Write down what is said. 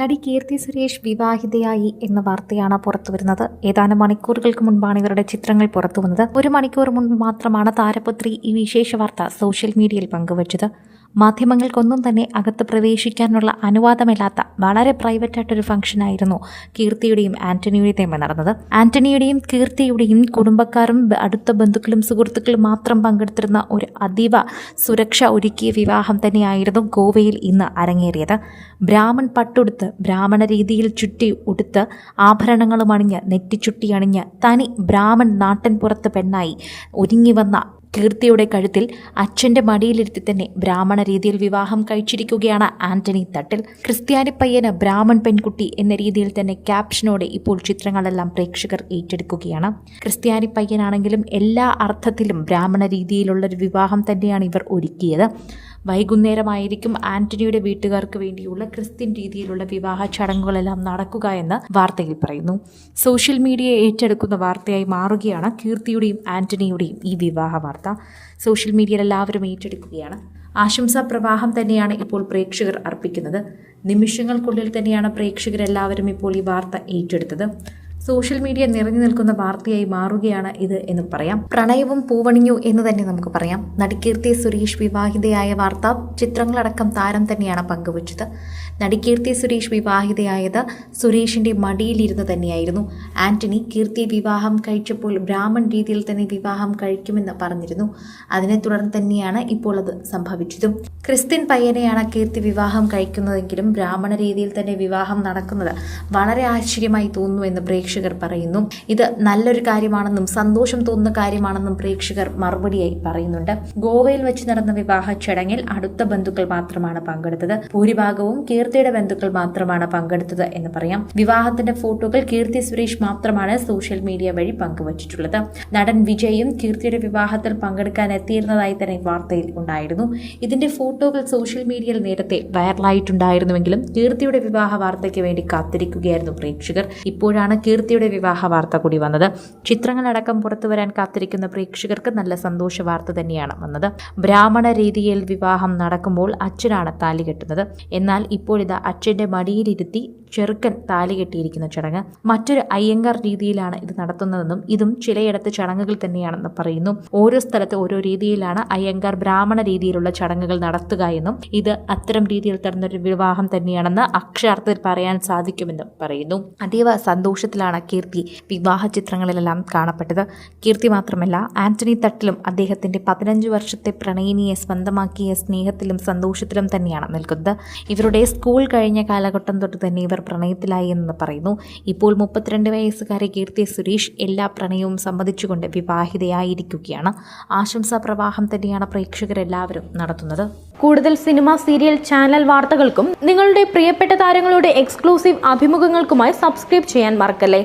നടി കീർത്തി സുരേഷ് വിവാഹിതയായി എന്ന വാർത്തയാണ് പുറത്തു വരുന്നത് ഏതാനും മണിക്കൂറുകൾക്ക് മുൻപാണ് ഇവരുടെ ചിത്രങ്ങൾ പുറത്തു വന്നത് ഒരു മണിക്കൂർ മുൻപ് മാത്രമാണ് താരപുത്രി ഈ വിശേഷ വാർത്ത സോഷ്യൽ മീഡിയയിൽ പങ്കുവച്ചത്. മാധ്യമങ്ങൾക്കൊന്നും തന്നെ അകത്ത് പ്രവേശിക്കാനുള്ള അനുവാദമില്ലാത്ത വളരെ പ്രൈവറ്റ് ആയിട്ടൊരു ഫംഗ്ഷനായിരുന്നു കീർത്തിയുടെയും ആന്റണിയുടെയും നടന്നത്. ആന്റണിയുടെയും കീർത്തിയുടെയും കുടുംബക്കാരും അടുത്ത ബന്ധുക്കളും സുഹൃത്തുക്കളും മാത്രം പങ്കെടുത്തിരുന്ന ഒരു അതീവ സുരക്ഷ ഒരുക്കിയ വിവാഹം തന്നെയായിരുന്നു ഗോവയിൽ ഇന്ന് അരങ്ങേറിയത്. ബ്രാഹ്മൺ പട്ടുടുത്ത് ബ്രാഹ്മണ രീതിയിൽ ചുറ്റി ഉടുത്ത് ആഭരണങ്ങളും അണിഞ്ഞ് നെറ്റിച്ചുട്ടി അണിഞ്ഞ് തനി ബ്രാഹ്മൺ നാട്ടിൻപുറത്ത് പെണ്ണായി ഒരുങ്ങി വന്ന കീർത്തിയുടെ കഴുത്തിൽ അച്ഛന്റെ മടിയിലിരുത്തി തന്നെ ബ്രാഹ്മണ രീതിയിൽ വിവാഹം കഴിച്ചിരിക്കുകയാണ് ആന്റണി തട്ടിൽ. ക്രിസ്ത്യാനി പയ്യന് ബ്രാഹ്മൺ പെൺകുട്ടി എന്ന രീതിയിൽ തന്നെ ക്യാപ്ഷനോടെ ഇപ്പോൾ ചിത്രങ്ങളെല്ലാം പ്രേക്ഷകർ ഏറ്റെടുക്കുകയാണ്. ക്രിസ്ത്യാനി പയ്യനാണെങ്കിലും എല്ലാ അർത്ഥത്തിലും ബ്രാഹ്മണ രീതിയിലുള്ള ഒരു വിവാഹം തന്നെയാണ് ഇവർ ഒരുക്കിയത്. വൈകുന്നേരമായിരിക്കും ആന്റണിയുടെ വീട്ടുകാർക്ക് വേണ്ടിയുള്ള ക്രിസ്ത്യൻ രീതിയിലുള്ള വിവാഹ ചടങ്ങുകളെല്ലാം നടക്കുക എന്ന് വാർത്തയിൽ പറയുന്നു. സോഷ്യൽ മീഡിയ ഏറ്റെടുക്കുന്ന വാർത്തയായി മാറുകയാണ് കീർത്തിയുടെയും ആന്റണിയുടെയും ഈ വിവാഹ വാർത്ത. സോഷ്യൽ മീഡിയയിൽ എല്ലാവരും ഏറ്റെടുക്കുകയാണ്. ആശംസാ പ്രവാഹം തന്നെയാണ് ഇപ്പോൾ പ്രേക്ഷകർ അർപ്പിക്കുന്നത്. നിമിഷങ്ങൾക്കുള്ളിൽ തന്നെയാണ് പ്രേക്ഷകരെല്ലാവരും ഇപ്പോൾ ഈ വാർത്ത ഏറ്റെടുത്തത്. സോഷ്യൽ മീഡിയ നിറഞ്ഞു നിൽക്കുന്ന വാർത്തയായി മാറുകയാണ് ഇത് എന്ന് പറയാം. പ്രണയവും പൂവണിഞ്ഞു എന്ന് തന്നെ നമുക്ക് പറയാം. നടികീർത്തി സുരേഷ് വിവാഹിതയായ വാർത്ത ചിത്രങ്ങളടക്കം താരം തന്നെയാണ് പങ്കുവച്ചത്. നടികീർത്തി സുരേഷ് വിവാഹിതയായത് സുരേഷിന്റെ മടിയിലിരുന്ന് തന്നെയായിരുന്നു. ആന്റണി കീർത്തി വിവാഹം കഴിച്ചപ്പോൾ ബ്രാഹ്മൺ രീതിയിൽ തന്നെ വിവാഹം കഴിക്കുമെന്ന് പറഞ്ഞിരുന്നു. അതിനെ തുടർന്ന് തന്നെയാണ് ഇപ്പോൾ അത് സംഭവിച്ചതും. ക്രിസ്ത്യൻ പയ്യനെയാണ് കീർത്തി വിവാഹം കഴിക്കുന്നതെങ്കിലും ബ്രാഹ്മണ രീതിയിൽ തന്നെ വിവാഹം നടക്കുന്നത് വളരെ ആശ്ചര്യമായി തോന്നുന്നു എന്ന് പ്രേക്ഷകർ പറയുന്നു. ഇത് നല്ലൊരു കാര്യമാണെന്നും സന്തോഷം തോന്നുന്ന കാര്യമാണെന്നും പ്രേക്ഷകർ മറുപടിയായി പറയുന്നുണ്ട്. ഗോവയിൽ വെച്ച് നടന്ന വിവാഹ ചടങ്ങിൽ അടുത്ത ബന്ധുക്കൾ മാത്രമാണ് പങ്കെടുത്തത്. ഭൂരിഭാഗവും കീർത്തിയുടെ ബന്ധുക്കൾ മാത്രമാണ് പങ്കെടുത്തത് എന്ന് പറയാം. വിവാഹത്തിന്റെ ഫോട്ടോകൾ കീർത്തി സുരേഷ് മാത്രമാണ് സോഷ്യൽ മീഡിയ വഴി പങ്കുവച്ചിട്ടുള്ളത്. നടൻ വിജയും കീർത്തിയുടെ വിവാഹത്തിൽ പങ്കെടുക്കാൻ എത്തിയിരുന്നതായി തന്നെ വാർത്തയിൽ ഉണ്ടായിരുന്നു. ഇതിന്റെ ഫോട്ടോകൾ സോഷ്യൽ മീഡിയയിൽ നേരത്തെ വൈറലായിട്ടുണ്ടായിരുന്നുവെങ്കിലും കീർത്തിയുടെ വിവാഹ വാർത്തയ്ക്ക് വേണ്ടി കാത്തിരിക്കുകയായിരുന്നു പ്രേക്ഷകർ. ഇപ്പോഴാണ് കീർത്തിയുടെ വിവാഹ വാർത്ത കൂടി വന്നത്. ചിത്രങ്ങളടക്കം പുറത്തു വരാൻ കാത്തിരിക്കുന്ന പ്രേക്ഷകർക്ക് നല്ല സന്തോഷ വാർത്ത തന്നെയാണ് വന്നത്. ബ്രാഹ്മണ രീതിയിൽ വിവാഹം നടക്കുമ്പോൾ അച്ഛനാണ് താലി കെട്ടുന്നത്. എന്നാൽ ഇപ്പോഴിതാ അച്ഛന്റെ മടിയിലിരുത്തി ചെറുക്കൻ താലി കെട്ടിയിരിക്കുന്ന ചടങ്ങ്. മറ്റൊരു അയ്യങ്കാർ രീതിയിലാണ് ഇത് നടത്തുന്നതെന്നും ഇതും ചിലയിടത്ത് ചടങ്ങുകൾ തന്നെയാണെന്ന് പറയുന്നു. ഓരോ സ്ഥലത്ത് ഓരോ രീതിയിലാണ് അയ്യങ്കാർ ബ്രാഹ്മണ രീതിയിലുള്ള ചടങ്ങുകൾ നടത്തുക എന്നും ഇത് അത്തരം രീതിയിൽ നടന്നൊരു വിവാഹം തന്നെയാണെന്ന് അക്ഷരാർത്ഥത്തിൽ പറയാൻ സാധിക്കുമെന്നും പറയുന്നു. അതീവ സന്തോഷത്തിലാണ് കീർത്തി വിവാഹ ചിത്രങ്ങളിലെല്ലാം കാണപ്പെട്ടത്. കീർത്തി മാത്രമല്ല ആന്റണി തട്ടിലും അദ്ദേഹത്തിന്റെ പതിനഞ്ച് വർഷത്തെ പ്രണയിനിയെ സ്വന്തമാക്കിയ സ്നേഹത്തിലും സന്തോഷത്തിലും തന്നെയാണ് നിൽക്കുന്നത്. ഇവരുടെ സ്കൂൾ കഴിഞ്ഞ കാലഘട്ടം തൊട്ട് തന്നെ ഇവർ പ്രണയത്തിലായി എന്ന് പറയുന്നു. ഇപ്പോൾ മുപ്പത്തിരണ്ട് വയസ്സുകാരി കീർത്തി സുരേഷ് എല്ലാ പ്രണയവും സമ്മതിച്ചുകൊണ്ട് വിവാഹിതയായിരിക്കുകയാണ്. ആശംസാ പ്രവാഹം തന്നെയാണ് പ്രേക്ഷകരെല്ലാവരും നടത്തുന്നത്. കൂടുതൽ സിനിമ സീരിയൽ ചാനൽ വാർത്തകൾക്കും നിങ്ങളുടെ പ്രിയപ്പെട്ട താരങ്ങളുടെ എക്സ്ക്ലൂസീവ് അഭിമുഖങ്ങൾക്കുമായി സബ്സ്ക്രൈബ് ചെയ്യാൻ മറക്കല്ലേ?